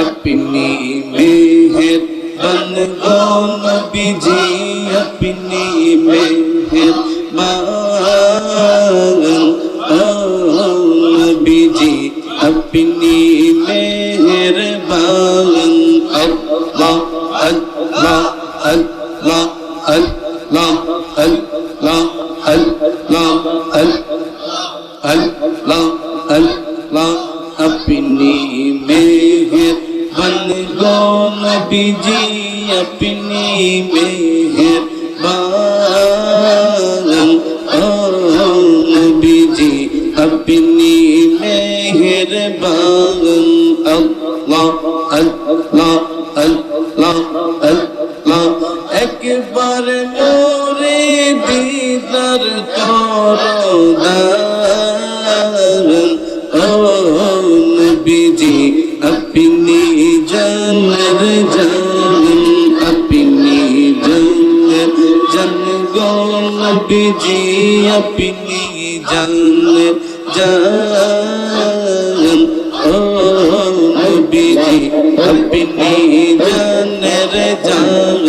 अपनी मेहर बन गो नबी जी अपनी मेहर नबी जी अपनी अपनी मेहरबान गो नबीजी अपनी मेहरबान ओ नबीजी अपनी मेहरबान अल्लाह अल्लाह নবীজি আপনি জানলে জান ও নবীজি আপনি জানের জান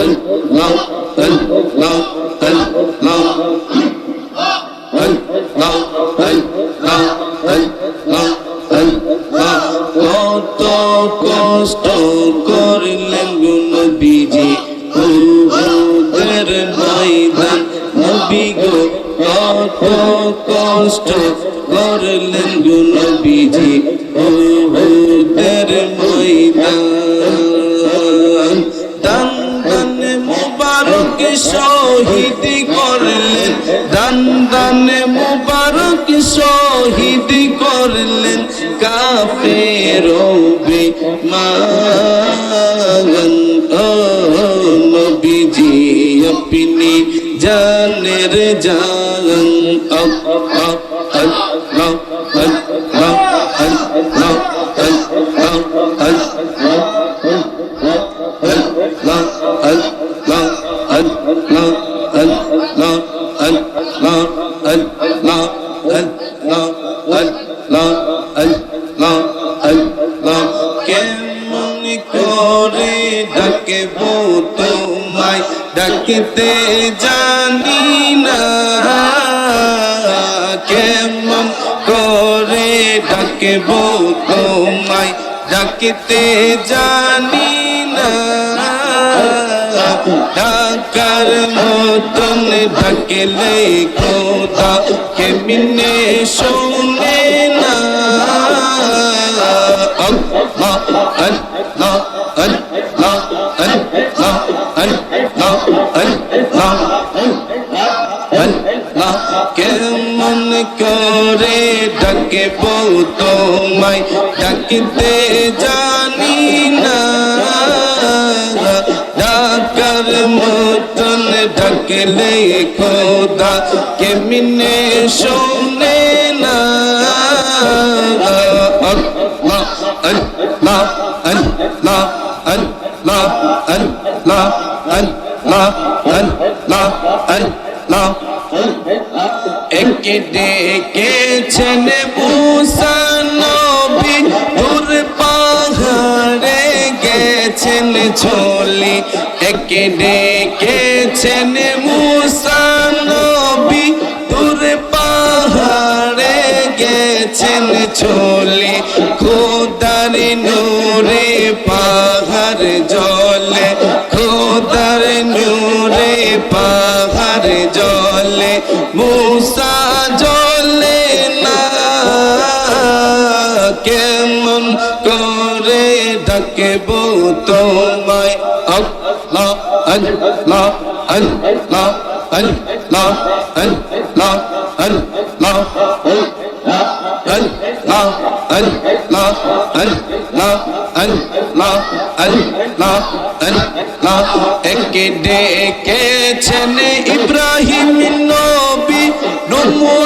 আল্লাহ আল্লাহ কত কষ্ট করলেন নবীজি উহুদের ময়দান। দান দান মুবারক শহীদ করলেন। দান দান মুবারক শহীদ করলেন কাফের মাগন ও নবীজি, আপনি জানের জান কেমন করে ডাকে তোমায় ডাকতে জানি না কেমন করে ডাকব তোমায়। ডাকতে জানি না ডাকার মতন ডাকলে খোদা। কেমনে শোনে করে ডাকে তোমায় ডাকতে জানি না ডাকার মতন ডাকলে খোদা কেমনে শোনে না আল্লাহ আল্লাহ আল্লাহ আল্লাহ আল্লাহ আল্লাহ একে ডেকেছেন মুসা নবী। দূর পাহাড়ে গেছেন ঝোলি। একে ডেকেছেন মুসা নবী। দূর পাহাড়ে গেছেন ঝোলি। খোদার নূরে পাহাড় জলে। খোদার নূরে পাহাড় জলে। মুসা ডাকব তোমায় আল্লাহ আল্লাহ আল্লাহ আল্লাহ আল্লাহ আল্লাহ আল্লাহ আল্লাহ আল্লাহ আল্লাহ আল্লাহ আল্লাহ একে ডেকেছেন ইব্রাহিম নবী নমরুদের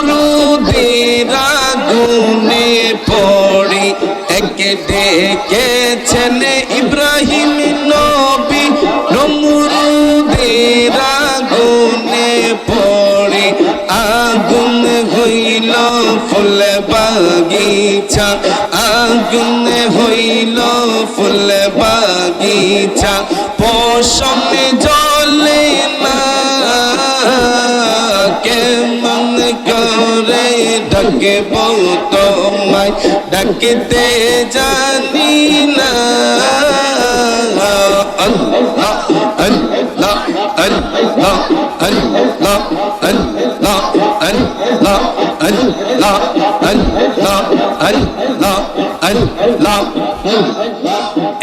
এঁকেছেন ইব্রাহিম আগুন হইল ফুল বাগিচা পশম জলে করে ডাকব তোমায় ডাকতে জানি না আল্লাহ আল্লাহ আল্লাহ আল্লাহ আল্লাহ আল্লাহ আল্লাহ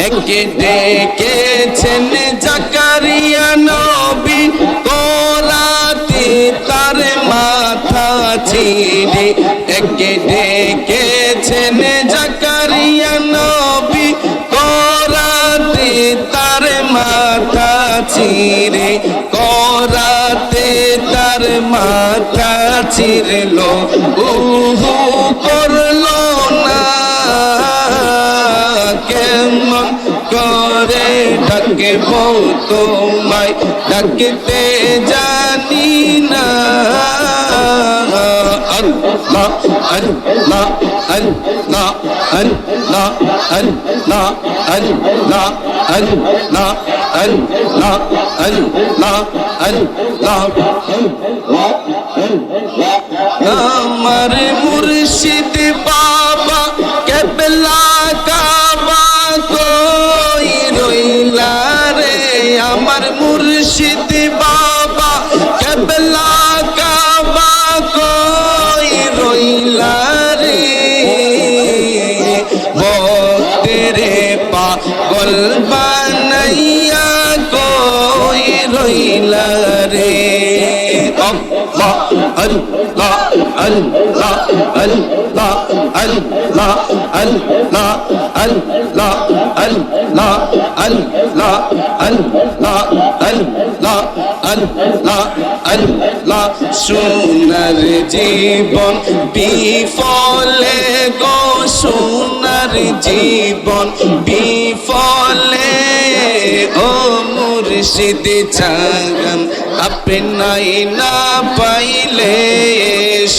একে ডেকেছেন জাকারিয়া নবী, কোলাতে তার মাথা ছিঁড়ে। একে ডেকেছেন জাকারিয়া নবী, কোলাতে তার মাথা ছিঁড়ে। করাতে তার মাথা ছিঁড়লো, উহু করল ডাকব তোমায় ডাকতে জানি না। আল্লাহ আল্লাহ আল্লাহ আল্লাহ আল্লাহ আল্লাহ আল্লাহ আল্লাহ আল্লাহ আল্লাহ। আমার মুর্শিদ বাবা কেবলা সোনার জীবন বিফলে গো সোনার জীবন বিফলে ও মুর্শিদ চাগান আপনাই না পাইলে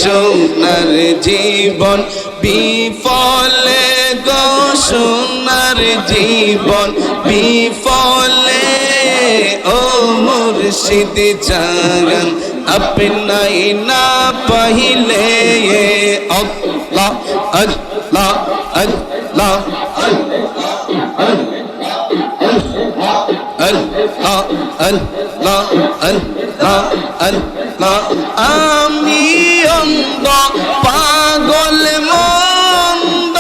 সোনার জীবন বিফলে গো সোনার জীবন বিফলে ও মুর্শিদ চাগান আপনাই না পাইলে আল্লাহ আল্লাহ আল্লাহ আল্লাহ আল্লাহ أل لا أل لا أل لا أل لا আমি অন্ধ, পাগল মন্দ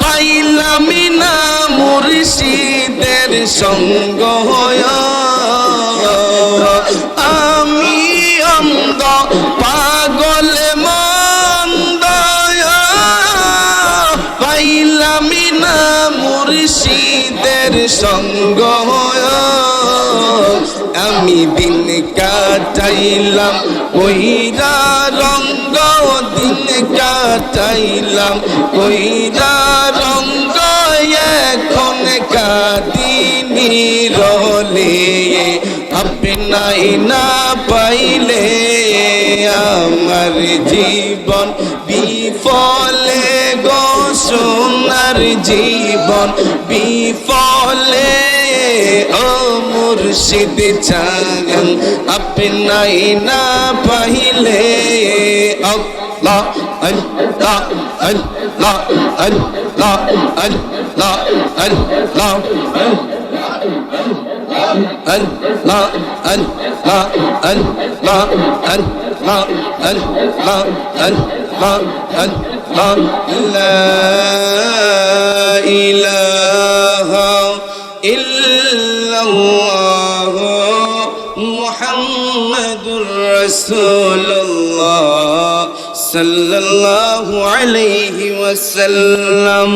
পাইলামি না মুর্শিদের সঙ্গ। সঙ্গ আমি দিন কাটাইলাম, কইরা রঙ্গ দিন কাটাইলাম, কইরা রঙ্গ এখন কাদিনী রলে আপনাই না পাইলে আমার জীবন বিফলে গো। সোনার জীবন বিফলে, ও মুর্শিদ চাগন আপনাই না পাইলে আল্লাহ আল্লাহ আল্লাহ আল্লাহ আল্লাহ আল্লাহ আল্লাহ। أن لا أن لا أن لا أن لا أن لا أن لا أن لا لا إله إلا الله محمد رسول الله صلى الله عليه وسلم.